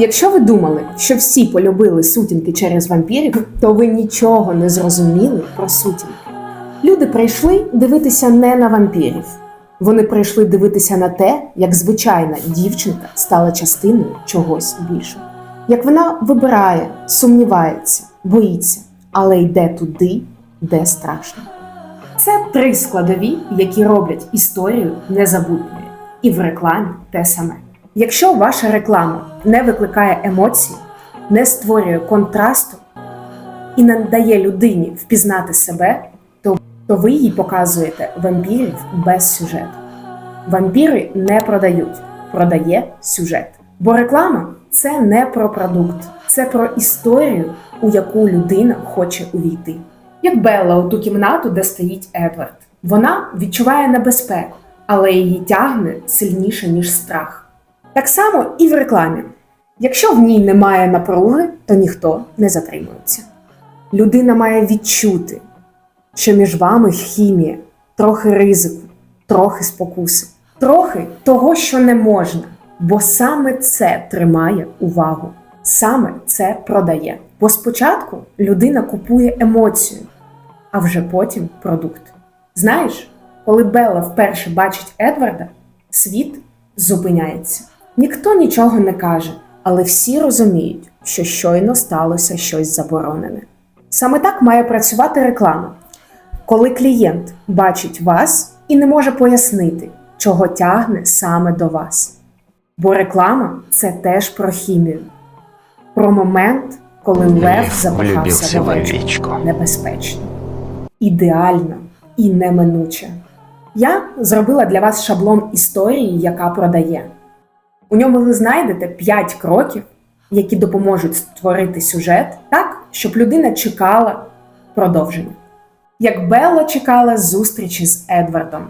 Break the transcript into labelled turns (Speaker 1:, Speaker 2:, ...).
Speaker 1: Якщо ви думали, що всі полюбили сутінки через вампірів, то ви нічого не зрозуміли про сутінки. Люди прийшли дивитися не на вампірів. Вони прийшли дивитися на те, як звичайна дівчинка стала частиною чогось більшого. Як вона вибирає, сумнівається, боїться, але йде туди, де страшно. Це три складові, які роблять історію незабутньою. І в рекламі те саме. Якщо ваша реклама не викликає емоцій, не створює контрасту і не дає людині впізнати себе, то, то ви їй показуєте вампірів без сюжету. Вампіри не продають, продає сюжет. Бо реклама це не про продукт, це про історію, у яку людина хоче увійти. Як Белла у ту кімнату, де стоїть Едвард. Вона відчуває небезпеку, але її тягне сильніше, ніж страх. Так само і в рекламі. Якщо в ній немає напруги, то ніхто не затримується. Людина має відчути, що між вами хімія, трохи ризику, трохи спокуси, трохи того, що не можна, бо саме це тримає увагу, саме це продає. Бо спочатку людина купує емоцію, а вже потім продукт. Знаєш, коли Белла вперше бачить Едварда, світ зупиняється. Ніхто нічого не каже, але всі розуміють, що щойно сталося щось заборонене. Саме так має працювати реклама. Коли клієнт бачить вас і не може пояснити, чого тягне саме до вас. Бо реклама це теж про хімію, про момент, коли лев запахався в
Speaker 2: овечку.
Speaker 1: Небезпечно, ідеально і неминуче. Я зробила для вас шаблон історії, яка продає. У ньому ви знайдете 5 кроків, які допоможуть створити сюжет так, щоб людина чекала продовження. Як Белла чекала зустрічі з Едвардом,